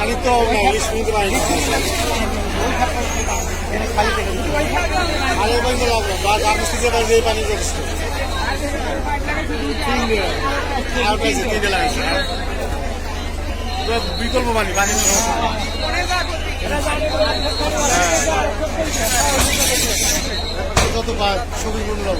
আমি তো শুনতে পারি আলু পানি লাগল বা আমি শুনতে পানি দিয়ে পানি করছি আর পাইছি, তিনটে লাগছে বিকল্প পানি পানি যত পায় ছবি গুলো